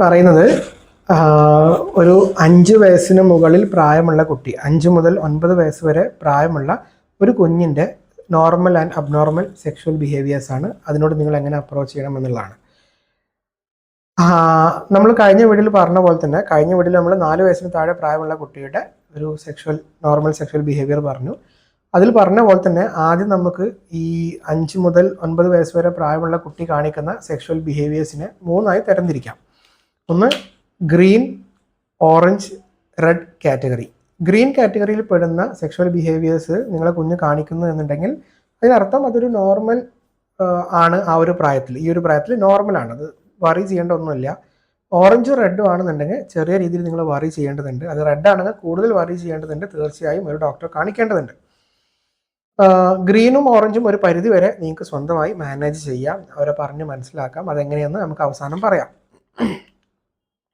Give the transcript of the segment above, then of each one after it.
പറയുന്നത് ഒരു അഞ്ച് വയസ്സിന് മുകളിൽ പ്രായമുള്ള കുട്ടി അഞ്ച് മുതൽ ഒൻപത് വയസ്സ് വരെ പ്രായമുള്ള ഒരു കുഞ്ഞിന്റെ normal and abnormal sexual behaviours ആണ്. അതിനോട് നിങ്ങൾ എങ്ങനെ അപ്രോച്ച് ചെയ്യണം എന്നുള്ളതാണ്. നമ്മൾ കഴിഞ്ഞ വീഡിയോയിൽ പറഞ്ഞ പോലെ തന്നെ കഴിഞ്ഞ വീഡിയോയിൽ നമ്മൾ നാല് വയസ്സിന് താഴെ പ്രായമുള്ള കുട്ടിയുടെ ഒരു സെക്ഷൽ നോർമൽ സെക്ഷൽ ബിഹേവിയർ പറഞ്ഞു. അതിൽ പറഞ്ഞ പോലെ തന്നെ ആദ്യം നമുക്ക് ഈ അഞ്ച് മുതൽ ഒൻപത് വയസ്സ് വരെ പ്രായമുള്ള കുട്ടി കാണിക്കുന്ന സെക്ഷൽ ബിഹേവിയേഴ്സിനെ മൂന്നായി തരംതിരിക്കാം. ഒന്ന് green orange red category. Green കാറ്റഗറിയിൽ പെടുന്ന സെക്ഷുവൽ ബിഹേവിയേഴ്സ് നിങ്ങളെ കുഞ്ഞ് കാണിക്കുന്നു എന്നുണ്ടെങ്കിൽ അതിനർത്ഥം അതൊരു നോർമൽ ആണ് ആ ഒരു പ്രായത്തിൽ. ഈ ഒരു പ്രായത്തിൽ നോർമലാണ് അത് വറി ചെയ്യേണ്ട ഒന്നുമില്ല. ഓറഞ്ചും റെഡും ആണെന്നുണ്ടെങ്കിൽ ചെറിയ രീതിയിൽ നിങ്ങൾ വറി ചെയ്യേണ്ടതുണ്ട്. അത് റെഡ് ആണെങ്കിൽ കൂടുതൽ വറി ചെയ്യേണ്ടതുണ്ട്. തീർച്ചയായും ഒരു ഡോക്ടറെ കാണിക്കേണ്ടതുണ്ട്. ഗ്രീനും ഓറഞ്ചും ഒരു പരിധി വരെ നിങ്ങൾക്ക് സ്വന്തമായി മാനേജ് ചെയ്യാം. അവരെ പറഞ്ഞ് മനസ്സിലാക്കാം. അതെങ്ങനെയെന്ന് നമുക്ക് അവസാനം പറയാം.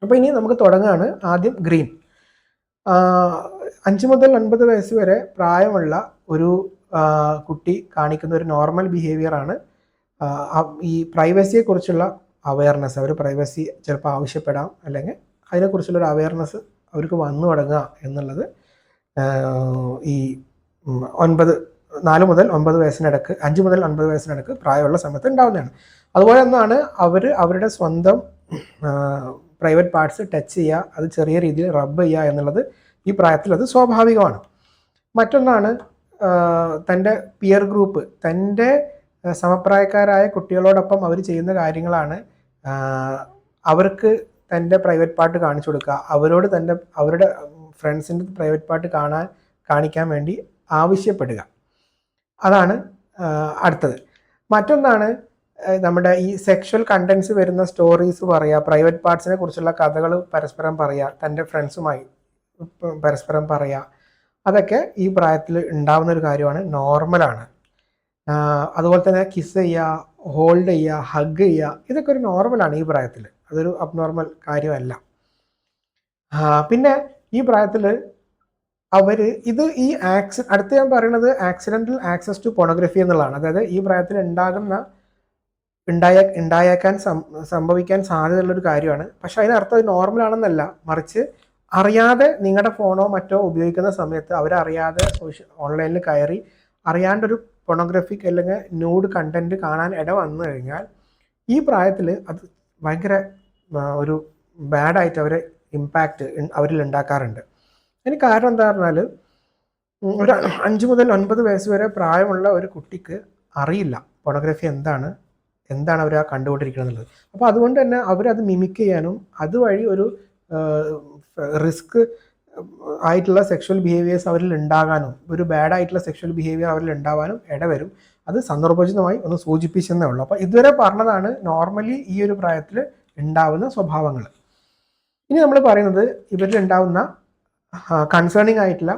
അപ്പോൾ ഇനി നമുക്ക് തുടങ്ങുകയാണ് ആദ്യം ഗ്രീൻ. അഞ്ച് മുതൽ ഒൻപത് വയസ്സ് വരെ പ്രായമുള്ള ഒരു കുട്ടി കാണിക്കുന്ന ഒരു നോർമൽ ആ- ഈ പ്രൈവസിയെക്കുറിച്ചുള്ള അവയർനെസ് അവർ പ്രൈവസി ചിലപ്പോൾ ആവശ്യപ്പെടാം. അല്ലെങ്കിൽ അതിനെക്കുറിച്ചുള്ള ഒരു അവയർനെസ് അവർക്ക് വന്നു തുടങ്ങുക എന്നുള്ളത് ഈ ഒൻപത് നാല് മുതൽ ഒൻപത് വയസ്സിനിടക്ക് അഞ്ച് മുതൽ ഒൻപത് വയസ്സിനിടക്ക് പ്രായമുള്ള സമയത്ത് ഉണ്ടാവുന്നതാണ്. അതുപോലെ ഒന്നാണ് അവർ അവരുടെ സ്വന്തം പ്രൈവറ്റ് പാർട്സ് ടച്ച് ചെയ്യുക അത് ചെറിയ രീതിയിൽ റബ്ബ് ചെയ്യുക എന്നുള്ളത് ഈ പ്രായത്തിൽ അത് സ്വാഭാവികമാണ്. മറ്റൊന്നാണ് തന്റെ പിയർ ഗ്രൂപ്പ് തന്റെ സമപ്രായക്കാരായ കുട്ടികളോടൊപ്പം അവർ ചെയ്യുന്ന കാര്യങ്ങളാണ് അവർക്ക് തന്റെ പ്രൈവറ്റ് പാർട്ട് കാണിച്ചു കൊടുക്കുക. അവരോട് തന്റെ അവരുടെ ഫ്രണ്ട്സിന്റെ പ്രൈവറ്റ് പാർട്ട് കാണാൻ കാണിക്കാൻ വേണ്ടി ആവശ്യപ്പെടുക. അതാണ് അടുത്തത്. മറ്റൊന്നാണ് നമ്മുടെ ഈ സെക്ഷൽ കണ്ടൻസ് വരുന്ന സ്റ്റോറീസ് പറയുക പ്രൈവറ്റ് പാർട്സിനെ കുറിച്ചുള്ള കഥകൾ പരസ്പരം പറയുക തന്റെ ഫ്രണ്ട്സുമായി പരസ്പരം പറയുക അതൊക്കെ ഈ പ്രായത്തിൽ ഉണ്ടാവുന്ന ഒരു കാര്യമാണ് നോർമലാണ് അതുപോലെ തന്നെ കിസ് ചെയ്യുക ഹോൾഡ് ചെയ്യുക ഹഗ് ചെയ്യുക ഇതൊക്കെ ഒരു നോർമലാണ് ഈ പ്രായത്തിൽ. അതൊരു അബ്നോർമൽ കാര്യമല്ല. പിന്നെ ഈ പ്രായത്തിൽ അവർ ഇത് ഈ ആക്സി അടുത്ത് ഞാൻ പറയുന്നത് ആക്സിഡന്റൽ ആക്സസ് ടു പോണോഗ്രഫി എന്നുള്ളതാണ്. അതായത് ഈ പ്രായത്തിൽ ഉണ്ടാകുന്ന ഉണ്ടായ ഉണ്ടായേക്കാൻ സംഭവിക്കാൻ സാധ്യതയുള്ള ഒരു കാര്യമാണ്. പക്ഷെ അതിനർത്ഥം അത് നോർമൽ ആണെന്നല്ല മറിച്ച് അറിയാതെ നിങ്ങളുടെ ഫോണോ മറ്റോ ഉപയോഗിക്കുന്ന സമയത്ത് അവരറിയാതെ സോഷ്യൽ ഓൺലൈനിൽ കയറി അറിയാണ്ടൊരു പൊണോഗ്രഫിക് അല്ലെങ്കിൽ ന്യൂഡ് കണ്ടന്റ് കാണാൻ ഇട വന്നു കഴിഞ്ഞാൽ ഈ പ്രായത്തിൽ അത് ഭയങ്കര ഒരു ബാഡായിട്ട് അവരെ ഇമ്പാക്റ്റ് അവരിൽ ഉണ്ടാക്കാറുണ്ട്. അതിന് കാരണം എന്താ പറഞ്ഞാൽ ഒരു അഞ്ച് മുതൽ ഒൻപത് വയസ്സ് വരെ പ്രായമുള്ള ഒരു കുട്ടിക്ക് അറിയില്ല ഫോണോഗ്രഫി എന്താണ്. എന്താണ് അവർ ആ കണ്ടുകൊണ്ടിരിക്കുന്നത് എന്നുള്ളത് അപ്പോൾ അതുകൊണ്ട് തന്നെ അവരത് മിമിക് ചെയ്യാനും അതുവഴി ഒരു റിസ്ക് ആയിട്ടുള്ള സെക്ഷൽ ബിഹേവിയേഴ്സ് അവരിൽ ഉണ്ടാകാനും ഒരു ബാഡ് ആയിട്ടുള്ള സെക്ഷൽ ബിഹേവിയർ അവരിൽ ഉണ്ടാവാനും ഇടവരും. അത് സന്ദർഭോചിതമായി ഒന്ന് സൂചിപ്പിച്ചെന്നേ ഉള്ളൂ. അപ്പോൾ ഇതുവരെ പറഞ്ഞതാണ് നോർമലി ഈ ഒരു പ്രായത്തിൽ ഉണ്ടാവുന്ന സ്വഭാവങ്ങൾ ഇനി നമ്മൾ പറയുന്നത് ഇവരിൽ ഉണ്ടാവുന്ന കൺസേണിങ് ആയിട്ടുള്ള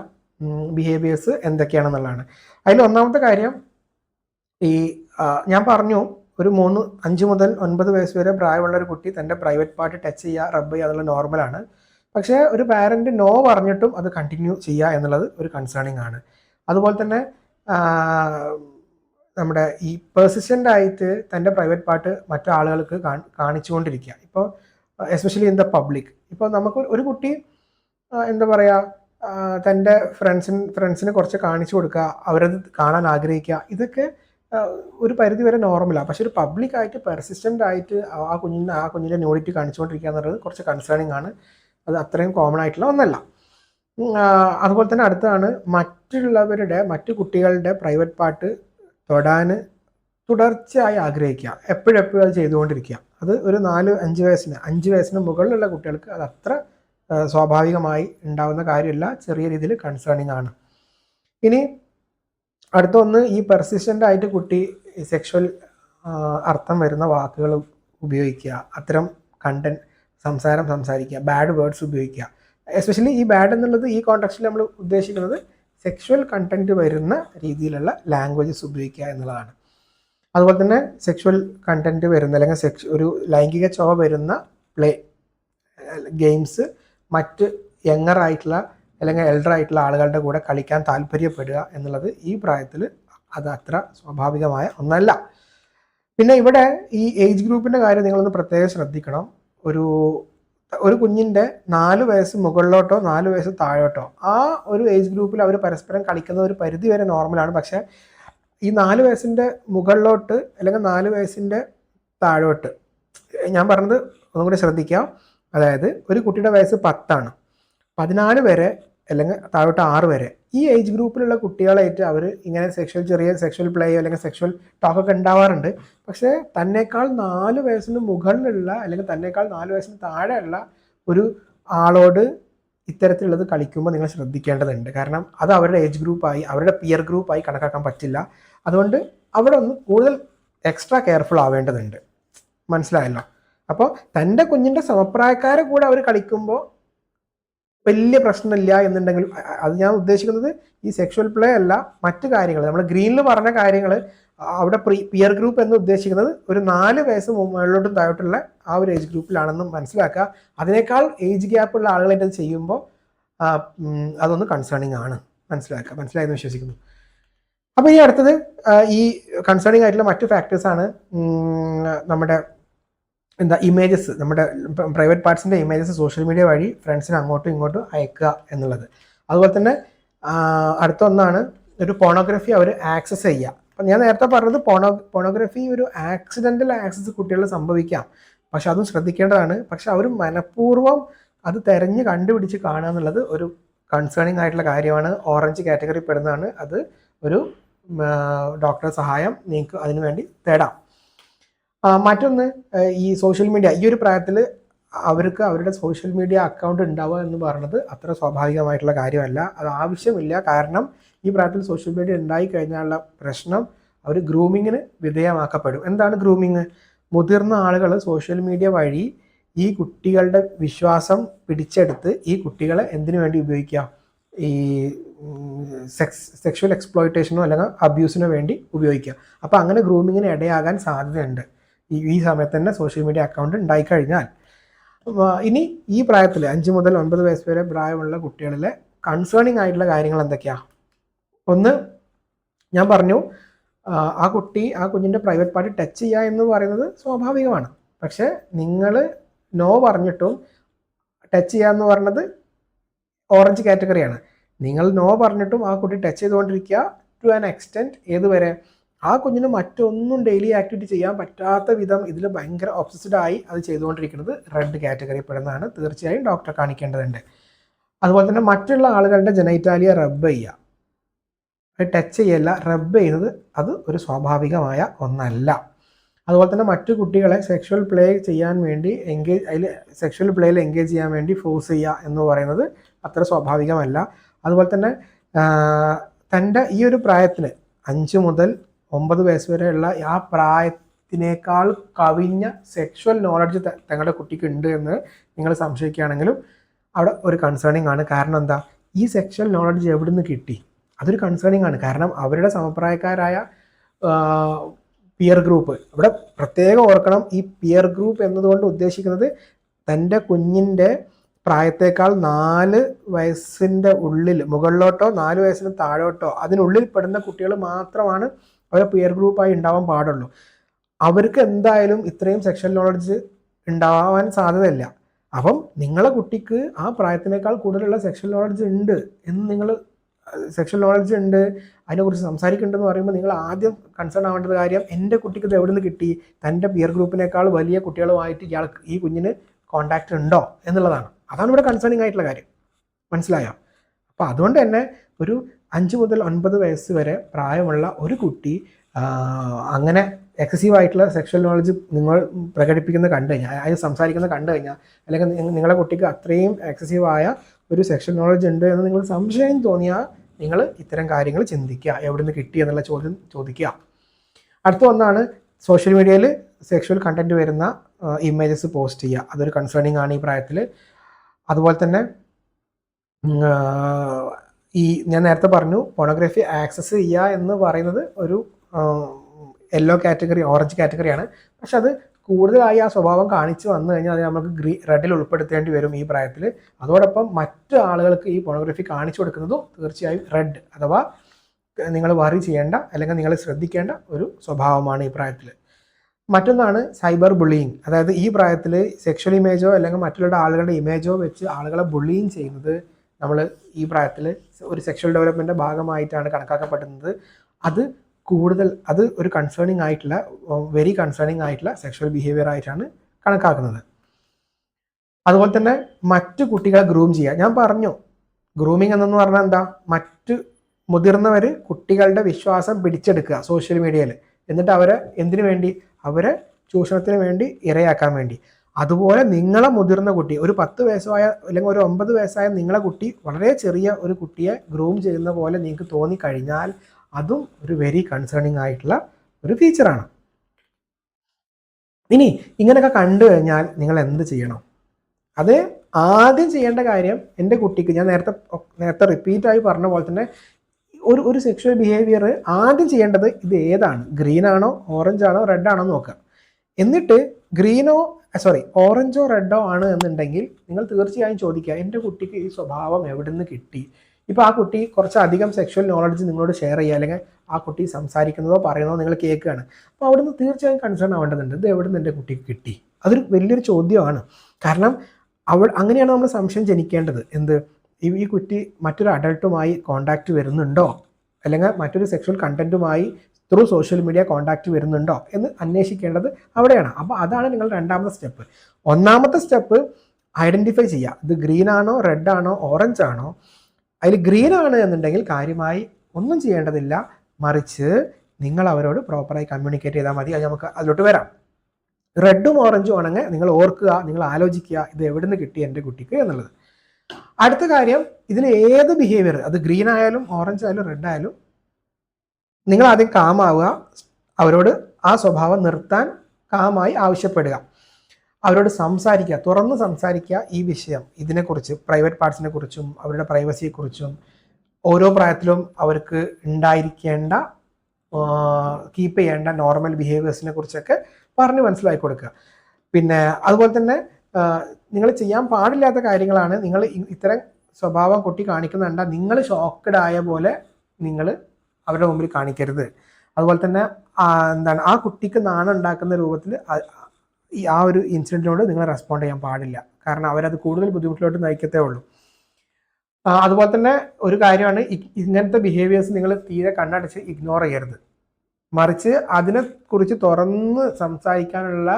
ബിഹേവിയേഴ്സ് എന്തൊക്കെയാണെന്നുള്ളതാണ്. അതിൽ ഒന്നാമത്തെ കാര്യം ഈ ഞാൻ പറഞ്ഞു ഒരു മൂന്ന് അഞ്ച് മുതൽ ഒൻപത് വയസ്സ് വരെ പ്രായമുള്ള ഒരു കുട്ടി തന്റെ പ്രൈവറ്റ് പാർട്ട് ടച്ച് ചെയ്യുക റബ്ബ് ചെയ്യുക എന്നുള്ള നോർമലാണ് പക്ഷേ ഒരു പാരന്റ് നോ പറഞ്ഞിട്ടും അത് കണ്ടിന്യൂ ചെയ്യുക എന്നുള്ളത് ഒരു കൺസേണിങ് ആണ്. അതുപോലെ തന്നെ നമ്മുടെ ഈ പെർസിസ്റ്റന്റ് ആയിട്ട് തന്റെ പ്രൈവറ്റ് പാർട്ട് മറ്റാളുകൾക്ക് കാണിച്ചുകൊണ്ടിരിക്കുക. ഇപ്പോൾ എസ്പെഷ്യലി ഇൻ ദ പബ്ലിക് ഇപ്പോൾ നമുക്ക് ഒരു കുട്ടി എന്താ പറയുക തന്റെ ഫ്രണ്ട്സിന് ഫ്രണ്ട്സിന് കുറച്ച് കാണിച്ചു കൊടുക്കുക അവരത് കാണാൻ ആഗ്രഹിക്കുക ഇതൊക്കെ ഒരു പരിധി വരെ നോർമലാണ് പക്ഷെ ഒരു പബ്ലിക്കായിട്ട് പെർസിസ്റ്റന്റ് ആയിട്ട് ആ- കുഞ്ഞിന്റെ ആ കുഞ്ഞിന്റെ ന്യൂഡിറ്റി കാണിച്ചുകൊണ്ടിരിക്കുക എന്നുള്ളത് കുറച്ച് കൺസേണിങ് ആണ്. അത് അത്രയും കോമൺ ആയിട്ടുള്ള ഒന്നല്ല. അതുപോലെ തന്നെ അടുത്താണ് മറ്റുള്ളവരുടെ മറ്റു കുട്ടികളുടെ പ്രൈവറ്റ് പാർട്ട് തൊടാൻ തുടർച്ചയായി ആഗ്രഹിക്കുക. എപ്പോഴെപ്പോഴും അത് ചെയ്തുകൊണ്ടിരിക്കുക. അത് ഒരു നാല് അഞ്ച് വയസ്സിന് അഞ്ച് വയസ്സിന് മുകളിലുള്ള കുട്ടികൾക്ക് അത് അത്ര സ്വാഭാവികമായി ഉണ്ടാകുന്ന കാര്യമല്ല. ചെറിയ രീതിയിൽ കൺസേണിങ് ആണ്. ഇനി അടുത്ത ഒന്ന് ഈ പെർസിസ്റ്റന്റ് ആയിട്ട് കുട്ടി സെക്ഷൽ അർത്ഥം വരുന്ന വാക്കുകൾ ഉപയോഗിക്കുക. അത്തരം കണ്ടന്റ് സംസാരം സംസാരിക്കുക. ബാഡ് വേർഡ്സ് ഉപയോഗിക്കുക. എസ്പെഷ്യലി ഈ ബാഡ് എന്നുള്ളത് ഈ കോണ്ടക്സ്റ്റിൽ നമ്മൾ ഉദ്ദേശിക്കുന്നത് സെക്ഷൽ കണ്ടന്റ് വരുന്ന രീതിയിലുള്ള ലാംഗ്വേജസ് ഉപയോഗിക്കുക എന്നുള്ളതാണ്. അതുപോലെ തന്നെ സെക്ഷൽ കണ്ടന്റ് വരുന്ന അല്ലെങ്കിൽ സെക്ഷ ഒരു ലൈംഗിക ചോ വരുന്ന പ്ലേ ഗെയിംസ് മറ്റ് യങ്ങർ ആയിട്ടുള്ള അല്ലെങ്കിൽ എൽഡർ ആയിട്ടുള്ള ആളുകളുടെ കൂടെ കളിക്കാൻ താല്പര്യപ്പെടുക എന്നുള്ളത് ഈ പ്രായത്തിൽ അത് അത്ര സ്വാഭാവികമായ ഒന്നല്ല. പിന്നെ ഇവിടെ ഈ ഏജ് ഗ്രൂപ്പിന്റെ കാര്യം നിങ്ങളൊന്ന് പ്രത്യേകം ശ്രദ്ധിക്കണം. ഒരു ഒരു കുഞ്ഞിന്റെ നാല് വയസ്സ് മുകളിലോട്ടോ നാല് വയസ്സ് താഴോട്ടോ ആ ഒരു ഏജ് ഗ്രൂപ്പിൽ അവർ പരസ്പരം കളിക്കുന്ന ഒരു പരിധി വരെ നോർമലാണ് പക്ഷേ ഈ നാല് വയസ്സിന്റെ മുകളിലോട്ട് അല്ലെങ്കിൽ നാല് വയസ്സിന്റെ താഴോട്ട് ഞാൻ പറഞ്ഞത് ഒന്നും കൂടി ശ്രദ്ധിക്കാം. അതായത് ഒരു കുട്ടിയുടെ വയസ്സ് പത്താണ്. പതിനാല് വരെ അല്ലെങ്കിൽ താഴോട്ട് ആറ് വരെ. ഈ ഏജ് ഗ്രൂപ്പിലുള്ള കുട്ടികളായിട്ട് അവർ ഇങ്ങനെ സെക്ഷൽ ചെറിയ സെക്ഷൽ പ്ലേയോ അല്ലെങ്കിൽ സെക്ഷൽ ടോക്കൊക്കെ ഉണ്ടാവാറുണ്ട്. പക്ഷേ തന്നേക്കാൾ നാല് വയസ്സിന് മുകളിലുള്ള അല്ലെങ്കിൽ തന്നേക്കാൾ നാല് വയസ്സിന് താഴെയുള്ള ഒരു ആളോട് ഇത്തരത്തിലുള്ളത് കളിക്കുമ്പോൾ നിങ്ങൾ ശ്രദ്ധിക്കേണ്ടതുണ്ട്. കാരണം അത് അവരുടെ ഏജ് ഗ്രൂപ്പായി അവരുടെ പിയർ ഗ്രൂപ്പായി കണക്കാക്കാൻ പറ്റില്ല. അതുകൊണ്ട് അവിടെ ഒന്ന് കൂടുതൽ എക്സ്ട്രാ കെയർഫുൾ ആവേണ്ടതുണ്ട്. മനസ്സിലായല്ലോ? അപ്പോൾ തന്റെ കുഞ്ഞിന്റെ സമപ്രായക്കാരെ കൂടെ അവർ കളിക്കുമ്പോൾ വലിയ പ്രശ്നമില്ല എന്നുണ്ടെങ്കിൽ അത് ഞാൻ ഉദ്ദേശിക്കുന്നത് ഈ സെക്ഷൽ പ്ലേ അല്ല മറ്റു കാര്യങ്ങൾ. നമ്മൾ ഗ്രീനിൽ പറഞ്ഞ കാര്യങ്ങൾ അവിടെ പിയർ ഗ്രൂപ്പ് എന്ന് ഉദ്ദേശിക്കുന്നത് ഒരു നാല് വയസ്സ് മുകളിലോട്ടും താഴോട്ടുള്ള ആ ഒരു ഏജ് ഗ്രൂപ്പിലാണെന്ന് മനസ്സിലാക്കുക. അതിനേക്കാൾ ഏജ് ഗ്യാപ്പുള്ള ആളുകളായിട്ട് ചെയ്യുമ്പോൾ അതൊന്ന് കൺസേണിങ് ആണ്. മനസ്സിലാക്കുക. മനസ്സിലായെന്ന് വിശ്വസിക്കുന്നു. അപ്പോൾ ഈ അടുത്തത് ഈ കൺസേണിങ് ആയിട്ടുള്ള മറ്റു ഫാക്ടേഴ്സാണ് നമ്മുടെ എന്താ ഇമേജസ് നമ്മുടെ പ്രൈവറ്റ് പാർട്സിന്റെ ഇമേജസ് സോഷ്യൽ മീഡിയ വഴി ഫ്രണ്ട്സിന് അങ്ങോട്ടും ഇങ്ങോട്ടും അയക്കുക എന്നുള്ളത്. അതുപോലെ തന്നെ അടുത്ത ഒന്നാണ് ഒരു പോണോഗ്രഫി അവർ ആക്സസ് ചെയ്യുക. അപ്പം ഞാൻ നേരത്തെ പറഞ്ഞത് പോണോ പോണോഗ്രഫി ഒരു ആക്സിഡന്റൽ ആക്സസ് കുട്ടികളിൽ സംഭവിക്കാം. പക്ഷെ അതും ശ്രദ്ധിക്കേണ്ടതാണ്. പക്ഷെ അവർ മനഃപൂർവം അത് തെരഞ്ഞ് കണ്ടുപിടിച്ച് കാണുക എന്നുള്ളത് ഒരു കൺസേണിങ് ആയിട്ടുള്ള കാര്യമാണ്. ഓറഞ്ച് കാറ്റഗറി പെടുന്നതാണ്. അത് ഒരു ഡോക്ടറെ സഹായം നിങ്ങൾക്ക് അതിനുവേണ്ടി തേടാം. മറ്റൊന്ന് ഈ സോഷ്യൽ മീഡിയ ഈ ഒരു പ്രായത്തിൽ അവർക്ക് അവരുടെ സോഷ്യൽ മീഡിയ അക്കൗണ്ട് ഉണ്ടാവുക എന്ന് പറയുന്നത് അത്ര സ്വാഭാവികമായിട്ടുള്ള കാര്യമല്ല. അത് ആവശ്യമില്ല. കാരണം ഈ പ്രായത്തിൽ സോഷ്യൽ മീഡിയ ഉണ്ടായി കഴിഞ്ഞാലുള്ള പ്രശ്നം അവർ ഗ്രൂമിങ്ങിന് വിധേയമാക്കപ്പെടും. എന്താണ് ഗ്രൂമിങ് മുതിർന്ന ആളുകൾ സോഷ്യൽ മീഡിയ വഴി ഈ കുട്ടികളുടെ വിശ്വാസം പിടിച്ചെടുത്ത് ഈ കുട്ടികളെ എന്തിനു വേണ്ടി ഉപയോഗിക്കുക? ഈ സെക്സ് സെക്ഷൽ എക്സ്പ്ലോയിറ്റേഷനോ അല്ലെങ്കിൽ അബ്യൂസിനോ വേണ്ടി ഉപയോഗിക്കുക. അപ്പോൾ അങ്ങനെ ഗ്രൂമിങ്ങിന് ഇടയാകാൻ സാധ്യതയുണ്ട്. ഈ സമയത്ത് തന്നെ സോഷ്യൽ മീഡിയ അക്കൗണ്ട് ഉണ്ടായിക്കഴിഞ്ഞാൽ ഇനി ഈ പ്രായത്തിൽ അഞ്ച് മുതൽ ഒൻപത് വയസ്സ് വരെ പ്രായമുള്ള കുട്ടികളിലെ കൺസേണിങ് ആയിട്ടുള്ള കാര്യങ്ങൾ എന്തൊക്കെയാണ് ഒന്ന് ഞാൻ പറഞ്ഞു ആ കുട്ടി ആ കുഞ്ഞിന്റെ പ്രൈവറ്റ് പാർട്ടി ടച്ച് ചെയ്യുക എന്ന് പറയുന്നത് സ്വാഭാവികമാണ്. പക്ഷേ നിങ്ങൾ നോ പറഞ്ഞിട്ടും ടച്ച് ചെയ്യുക എന്ന് പറയുന്നത് ഓറഞ്ച് കാറ്റഗറിയാണ് നിങ്ങൾ നോ പറഞ്ഞിട്ടും ആ കുട്ടി ടച്ച് ചെയ്തുകൊണ്ടിരിക്കുക ടു ആൻ എക്സ്റ്റെന്റ് ഏതുവരെ? ആ കുഞ്ഞിന് മറ്റൊന്നും ഡെയിലി ആക്ടിവിറ്റി ചെയ്യാൻ പറ്റാത്ത വിധം ഇതിൽ ഭയങ്കര ഒബ്സസ്ഡ് ആയി അത് ചെയ്തുകൊണ്ടിരിക്കുന്നത് റെഡ് കാറ്റഗറി പെടുന്നതാണ്. തീർച്ചയായും ഡോക്ടറെ കാണിക്കേണ്ടതുണ്ട്. അതുപോലെ തന്നെ മറ്റുള്ള ആളുകളുടെ ജനൈറ്റാലിയ റബ്ബ് ചെയ്യുക. ടച്ച് ചെയ്യല്ല റബ്ബ് ചെയ്യുന്നത് അത് ഒരു സ്വാഭാവികമായ ഒന്നല്ല. അതുപോലെ തന്നെ മറ്റു കുട്ടികളെ സെക്ഷൽ പ്ലേ ചെയ്യാൻ വേണ്ടി എൻഗേജ് അതിൽ സെക്ഷൽ പ്ലേയിൽ എൻഗേജ് ചെയ്യാൻ വേണ്ടി ഫോഴ്സ് ചെയ്യുക എന്ന് പറയുന്നത് അത്ര സ്വാഭാവികമല്ല. അതുപോലെ തന്നെ തന്റെ ഈ ഒരു പ്രായത്തിന് അഞ്ച് മുതൽ ഒമ്പത് വയസ്സ് വരെയുള്ള ആ പ്രായത്തിനേക്കാൾ കവിഞ്ഞ സെക്ഷൽ നോളജ് തങ്ങളുടെ കുട്ടിക്ക് ഉണ്ട് എന്ന് നിങ്ങൾ സംശയിക്കുകയാണെങ്കിലും അവിടെ ഒരു കൺസേണിങ് ആണ്. കാരണം എന്താ? ഈ സെക്ഷൽ നോളജ് എവിടെ നിന്ന് കിട്ടി? അതൊരു കൺസേണിങ് ആണ്. കാരണം അവരുടെ സമപ്രായക്കാരായ പിയർ ഗ്രൂപ്പ് ഇവിടെ പ്രത്യേകം ഓർക്കണം ഈ പിയർ ഗ്രൂപ്പ് എന്നതുകൊണ്ട് ഉദ്ദേശിക്കുന്നത് തന്റെ കുഞ്ഞിന്റെ പ്രായത്തേക്കാൾ നാല് വയസ്സിന്റെ ഉള്ളിൽ മുകളിലോട്ടോ നാല് വയസ്സിന് താഴോട്ടോ അതിനുള്ളിൽ പെടുന്ന കുട്ടികൾ മാത്രമാണ് അവരെ പിയർ ഗ്രൂപ്പായി ഉണ്ടാവാൻ പാടുള്ളൂ. അവർക്ക് എന്തായാലും ഇത്രയും സെക്ഷൽ നോളജ് ഉണ്ടാവാൻ സാധ്യതയില്ല. അപ്പം നിങ്ങളെ കുട്ടിക്ക് ആ പ്രായത്തിനേക്കാൾ കൂടുതലുള്ള സെക്ഷൽ നോളജ് ഉണ്ട് എന്ന് നിങ്ങൾ സെക്ഷൽ നോളജ് ഉണ്ട് അതിനെക്കുറിച്ച് സംസാരിക്കുന്നുണ്ടെന്ന് പറയുമ്പോൾ നിങ്ങൾ ആദ്യം കൺസേൺ ആവേണ്ടത് കാര്യം എന്റെ കുട്ടിക്ക് ഇത് എവിടെ നിന്ന് കിട്ടി? തന്റെ പിയർ ഗ്രൂപ്പിനേക്കാൾ വലിയ കുട്ടികളുമായിട്ട് ഇയാൾ ഈ കുഞ്ഞിന് കോണ്ടാക്റ്റ് ഉണ്ടോ എന്നുള്ളതാണ്. അതാണ് ഇവിടെ കൺസേണിങ് ആയിട്ടുള്ള കാര്യം. മനസ്സിലായോ? അപ്പോൾ അതുകൊണ്ട് തന്നെ ഒരു അഞ്ച് മുതൽ ഒൻപത് വയസ്സ് വരെ പ്രായമുള്ള ഒരു കുട്ടി അങ്ങനെ എക്സസീവ് ആയിട്ടുള്ള സെക്ഷൽ നോളജ് നിങ്ങൾ പ്രകടിപ്പിക്കുന്നത് കണ്ടു കഴിഞ്ഞാൽ അതായത് സംസാരിക്കുന്ന കണ്ടു കഴിഞ്ഞാൽ അല്ലെങ്കിൽ നിങ്ങളുടെ കുട്ടിക്ക് അത്രയും എക്സസീവായ ഒരു സെക്ഷൽ നോളജ് ഉണ്ട് എന്ന് നിങ്ങൾ സംശയം തോന്നിയാൽ നിങ്ങൾ ഇത്തരം കാര്യങ്ങൾ ചിന്തിക്കുക എവിടെ നിന്ന് കിട്ടി എന്നുള്ള ചോദ്യം ചോദിക്കുക. അടുത്ത ഒന്നാണ് സോഷ്യൽ മീഡിയയിൽ സെക്ഷൽ കണ്ടന്റ് വരുന്ന ഇമേജസ് പോസ്റ്റ് ചെയ്യുക. അതൊരു കൺസേണിങ് ആണ് ഈ പ്രായത്തിൽ അതുപോലെ തന്നെ ഈ ഞാൻ നേരത്തെ പറഞ്ഞു പോണോഗ്രഫി ആക്സസ് ചെയ്യുക എന്ന് പറയുന്നത് ഒരു യെല്ലോ കാറ്റഗറി ഓറഞ്ച് കാറ്റഗറിയാണ് പക്ഷെ അത് കൂടുതലായി ആ സ്വഭാവം കാണിച്ചു വന്നു കഴിഞ്ഞാൽ അത് നമുക്ക് ഗ്രീ റെഡിൽ ഉൾപ്പെടുത്തേണ്ടി വരും ഈ പ്രായത്തിൽ. അതോടൊപ്പം മറ്റ് ആളുകൾക്ക് ഈ പോണോഗ്രഫി കാണിച്ചു കൊടുക്കുന്നതും തീർച്ചയായും റെഡ് അഥവാ നിങ്ങൾ വറി ചെയ്യേണ്ട അല്ലെങ്കിൽ നിങ്ങൾ ശ്രദ്ധിക്കേണ്ട ഒരു സ്വഭാവമാണ് ഈ പ്രായത്തിൽ. മറ്റൊന്നാണ് സൈബർ ബുള്ളിയിങ് അതായത് ഈ പ്രായത്തിൽ സെക്ഷൽ ഇമേജോ അല്ലെങ്കിൽ മറ്റുള്ള ആളുകളുടെ ഇമേജോ വെച്ച് ആളുകളെ ബുള്ളിയിങ് ചെയ്യുന്നത് നമ്മൾ ഈ പ്രായത്തിൽ ഒരു സെക്ഷൽ ഡെവലപ്മെന്റ് ഭാഗമായിട്ടാണ് കണക്കാക്കപ്പെടുന്നത്. അത് കൂടുതൽ അത് ഒരു കൺസേണിങ് ആയിട്ടുള്ള വെരി കൺസേണിങ് ആയിട്ടുള്ള സെക്ഷൽ ബിഹേവിയർ ആയിട്ടാണ് കണക്കാക്കുന്നത്. അതുപോലെ തന്നെ മറ്റു കുട്ടികളെ ഗ്രൂം ചെയ്യുക. ഞാൻ പറഞ്ഞു ഗ്രൂമിങ് എന്നു പറഞ്ഞാൽ എന്താ? മറ്റ് മുതിർന്നവർ കുട്ടികളുടെ വിശ്വാസം പിടിച്ചെടുക്കുക സോഷ്യൽ മീഡിയയിൽ എന്നിട്ട് അവരെ എന്തിനു വേണ്ടി? അവരെ ചൂഷണത്തിന് വേണ്ടി ഇരയാക്കാൻ വേണ്ടി. അതുപോലെ നിങ്ങളെ മുതിർന്ന കുട്ടി ഒരു പത്ത് വയസ്സായ അല്ലെങ്കിൽ ഒരു ഒമ്പത് വയസ്സായ നിങ്ങളെ കുട്ടി വളരെ ചെറിയ ഒരു കുട്ടിയെ ഗ്രൂം ചെയ്യുന്ന പോലെ നിങ്ങൾക്ക് തോന്നിക്കഴിഞ്ഞാൽ അതും ഒരു വെരി കൺസേണിങ് ആയിട്ടുള്ള ഒരു ഫീച്ചറാണ് ഇനി ഇങ്ങനെയൊക്കെ കണ്ടു കഴിഞ്ഞാൽ നിങ്ങൾ എന്ത് ചെയ്യണം? അത് ആദ്യം ചെയ്യേണ്ട കാര്യം എന്റെ കുട്ടിക്ക് ഞാൻ നേരത്തെ നേരത്തെ റിപ്പീറ്റായി പറഞ്ഞ പോലെ തന്നെ ഒരു ഒരു സെക്ഷൽ ബിഹേവിയർ ആദ്യം ചെയ്യേണ്ടത് ഇത് ഏതാണ്? ഗ്രീൻ ആണോ? ഓറഞ്ച് ആണോ? റെഡ് ആണോ നോക്കുക. എന്നിട്ട് ഗ്രീനോ സോറി ഓറഞ്ചോ റെഡോ ആണ് എന്നുണ്ടെങ്കിൽ നിങ്ങൾ തീർച്ചയായും ചോദിക്കുക എന്റെ കുട്ടിക്ക് ഈ സ്വഭാവം എവിടെ നിന്ന് കിട്ടി? ഇപ്പോൾ ആ കുട്ടി കുറച്ചധികം സെക്ഷൽ നോളജ് നിങ്ങളോട് ഷെയർ ചെയ്യുക അല്ലെങ്കിൽ ആ കുട്ടി സംസാരിക്കുന്നതോ പറയുന്നതോ നിങ്ങൾ കേൾക്കുകയാണ്. അപ്പോൾ അവിടുന്ന് തീർച്ചയായും കൺസേൺ ആവേണ്ടതുണ്ട് ഇത് എവിടെ നിന്ന് എന്റെ കുട്ടിക്ക് കിട്ടി? അതൊരു വലിയൊരു ചോദ്യമാണ്. കാരണം അവൾ അങ്ങനെയാണ് നമ്മൾ സംശയം ജനിക്കേണ്ടത്. എന്ത്? ഈ കുട്ടി മറ്റൊരു അഡൾട്ടുമായി കോണ്ടാക്റ്റ് വരുന്നുണ്ടോ? അല്ലെങ്കിൽ മറ്റൊരു സെക്ഷൽ കണ്ടന്റുമായി ത്രൂ സോഷ്യൽ മീഡിയ കോൺടാക്റ്റ് വരുന്നുണ്ടോ എന്ന് അന്വേഷിക്കേണ്ടത് അവിടെയാണ്. അപ്പോൾ അതാണ് നിങ്ങൾ രണ്ടാമത്തെ സ്റ്റെപ്പ്. ഒന്നാമത്തെ സ്റ്റെപ്പ് ഐഡന്റിഫൈ ചെയ്യുക. ഇത് ഗ്രീൻ ആണോ റെഡ് ആണോ ഓറഞ്ച് ആണോ? അതിൽ ഗ്രീൻ ആണ് എന്നുണ്ടെങ്കിൽ കാര്യമായി ഒന്നും ചെയ്യേണ്ടതില്ല. മറിച്ച് നിങ്ങൾ അവരോട് പ്രോപ്പറായി കമ്മ്യൂണിക്കേറ്റ് ചെയ്താൽ മതി. അത് നമുക്ക് അതിലോട്ട് വരാം. റെഡും ഓറഞ്ചും ആണെങ്കിൽ നിങ്ങൾ ഓർക്കുക നിങ്ങൾ ആലോചിക്കുക ഇത് എവിടെ നിന്ന് കിട്ടി എന്റെ കുട്ടിക്ക് എന്നുള്ളത്. അടുത്ത കാര്യം ഇതിന് ഏത് ബിഹേവിയർ അത് ഗ്രീൻ ആയാലും ഓറഞ്ച് ആയാലും റെഡ് ആയാലും നിങ്ങൾ ആദ്യം കാമാവുക. അവരോട് ആ സ്വഭാവം നിർത്താൻ കാമായി ആവശ്യപ്പെടുക. അവരോട് സംസാരിക്കുക. തുറന്ന് സംസാരിക്കുക ഈ വിഷയം. ഇതിനെക്കുറിച്ച് പ്രൈവറ്റ് പാർട്സിനെ കുറിച്ചും അവരുടെ പ്രൈവസിയെക്കുറിച്ചും ഓരോ പ്രായത്തിലും അവർക്ക് ഉണ്ടായിരിക്കേണ്ട കീപ്പ് ചെയ്യേണ്ട നോർമൽ ബിഹേവിയേഴ്സിനെ കുറിച്ചൊക്കെ പറഞ്ഞ് മനസ്സിലാക്കി കൊടുക്കുക. പിന്നെ അതുപോലെ തന്നെ നിങ്ങൾ ചെയ്യാൻ പാടില്ലാത്ത കാര്യങ്ങളാണ് നിങ്ങൾ ഇത്തരം സ്വഭാവം കൊട്ടി കാണിക്കുന്നുണ്ട. നിങ്ങൾ ഷോക്കഡ് ആയ പോലെ നിങ്ങൾ അവരുടെ മുമ്പിൽ കാണിക്കരുത്. അതുപോലെ തന്നെ എന്താണ് ആ കുട്ടിക്ക് നാണം ഉണ്ടാക്കുന്ന രൂപത്തിൽ ഈ ആ ഒരു ഇൻസിഡന്റിനോട് നിങ്ങൾ റെസ്പോണ്ട് ചെയ്യാൻ പാടില്ല. കാരണം അവരത് കൂടുതൽ ബുദ്ധിമുട്ടിലോട്ട് നയിക്കത്തേ ഉള്ളൂ. അതുപോലെ തന്നെ ഒരു കാര്യമാണ് ഇങ്ങനത്തെ ബിഹേവിയേഴ്സ് നിങ്ങൾ തീരെ കണ്ണടച്ച് ഇഗ്നോർ ചെയ്യരുത്. മറിച്ച് അതിനെക്കുറിച്ച് തുറന്ന് സംസാരിക്കാനുള്ള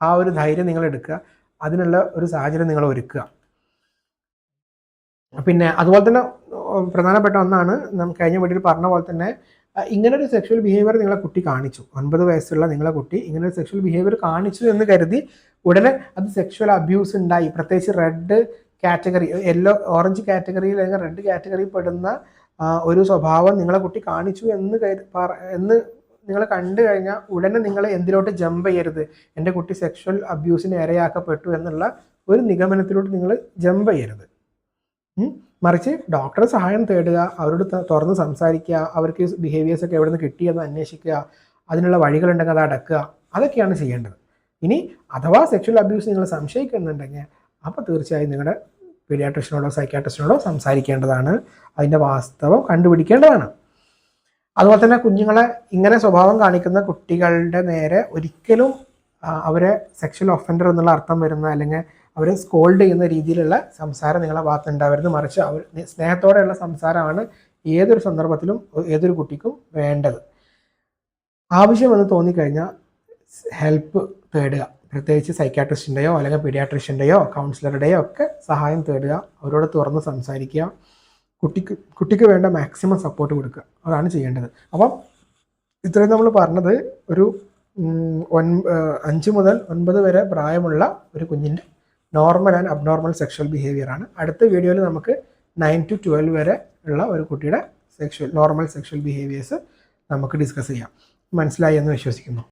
ആ ഒരു ധൈര്യം നിങ്ങൾ എടുക്കുക. അതിനുള്ള ഒരു സാഹചര്യം നിങ്ങൾ ഒരുക്കുക. പിന്നെ അതുപോലെ തന്നെ പ്രധാനപ്പെട്ട ഒന്നാണ് നാം കഴിഞ്ഞ വീട്ടിൽ പറഞ്ഞ പോലെ തന്നെ ഇങ്ങനെ ഒരു സെക്ഷൽ ബിഹേവിയർ നിങ്ങളെ കുട്ടി കാണിച്ചു. ഒൻപത് വയസ്സുള്ള നിങ്ങളെ കുട്ടി ഇങ്ങനെ ഒരു സെക്ഷൽ ബിഹേവിയർ കാണിച്ചു എന്ന് കരുതി ഉടനെ അത് സെക്ഷൽ അബ്യൂസ് ഉണ്ടായി. പ്രത്യേകിച്ച് റെഡ് കാറ്റഗറി യെല്ലോ ഓറഞ്ച് കാറ്റഗറിയിൽ അല്ലെങ്കിൽ റെഡ് കാറ്റഗറിയിൽ പെടുന്ന ഒരു സ്വഭാവം നിങ്ങളെ കുട്ടി കാണിച്ചു എന്ന് എന്ന് നിങ്ങൾ കണ്ടു കഴിഞ്ഞാൽ ഉടനെ നിങ്ങൾ എന്തിലോട്ട് ജമ്പ് ചെയ്യരുത്. എന്റെ കുട്ടി സെക്ഷൽ അബ്യൂസിന് ഇരയാക്കപ്പെട്ടു എന്നുള്ള ഒരു നിഗമനത്തിലോട്ട് നിങ്ങൾ ജമ്പ് ചെയ്യരുത്. മറിച്ച് ഡോക്ടറെ സഹായം തേടുക അവരോട് തുറന്ന് സംസാരിക്കുക അവർക്ക് ബിഹേവിയേഴ്സ് ഒക്കെ എവിടെ നിന്ന് കിട്ടിയെന്ന് അന്വേഷിക്കുക അതിനുള്ള വഴികളുണ്ടെങ്കിൽ അത് അടക്കുക അതൊക്കെയാണ് ചെയ്യേണ്ടത്. ഇനി അഥവാ സെക്ഷൽ അബ്യൂസ് നിങ്ങൾ സംശയിക്കുന്നുണ്ടെങ്കിൽ അപ്പോൾ തീർച്ചയായും നിങ്ങളുടെ പീഡിയാട്രിഷനോടോ സൈക്കാട്രിസ്റ്റിനോടോ സംസാരിക്കേണ്ടതാണ്. അതിന്റെ വാസ്തവം കണ്ടുപിടിക്കേണ്ടതാണ്. അതുപോലെ തന്നെ കുഞ്ഞുങ്ങളെ ഇങ്ങനെ സ്വഭാവം കാണിക്കുന്ന കുട്ടികളുടെ നേരെ ഒരിക്കലും അവരെ സെക്ഷൽ ഒഫൻഡർ എന്നുള്ള അർത്ഥം വരുന്ന അല്ലെങ്കിൽ അവരെ സ്കോൾഡ് ചെയ്യുന്ന രീതിയിലുള്ള സംസാരം നിങ്ങളെ ഭാഗത്ത് ഉണ്ടാവരുത് മറിച്ച് അവർ സ്നേഹത്തോടെയുള്ള സംസാരമാണ് ഏതൊരു സന്ദർഭത്തിലും ഏതൊരു കുട്ടിക്കും വേണ്ടത്. ആവശ്യമെന്ന് തോന്നിക്കഴിഞ്ഞാൽ ഹെൽപ്പ് തേടുക. പ്രത്യേകിച്ച് സൈക്കാട്രിസ്റ്റിന്റെയോ അല്ലെങ്കിൽ പീഡിയാട്രിഷ്യന്റെയോ കൗൺസിലറുടെയോ ഒക്കെ സഹായം തേടുക. അവരോട് തുറന്ന് സംസാരിക്കുക. കുട്ടിക്ക് കുട്ടിക്ക് വേണ്ട മാക്സിമം സപ്പോർട്ട് കൊടുക്കുക. അതാണ് ചെയ്യേണ്ടത്. അപ്പം ഇത്രയും നമ്മൾ പറഞ്ഞത് ഒരു ഒൻ അഞ്ച് മുതൽ ഒൻപത് വരെ പ്രായമുള്ള ഒരു കുഞ്ഞിന്റെ normal and abnormal sexual behaviour ആണ്. അടുത്ത വീഡിയോയിൽ നമുക്ക് നയൻ ടു ട്വൽവ് വരെ ഉള്ള ഒരു കുട്ടിയുടെ സെക്ഷൽ നോർമൽ സെക്ഷൽ ബിഹേവിയേഴ്സ് നമുക്ക് ഡിസ്കസ് ചെയ്യാം. മനസ്സിലായി എന്ന് വിശ്വസിക്കുന്നു.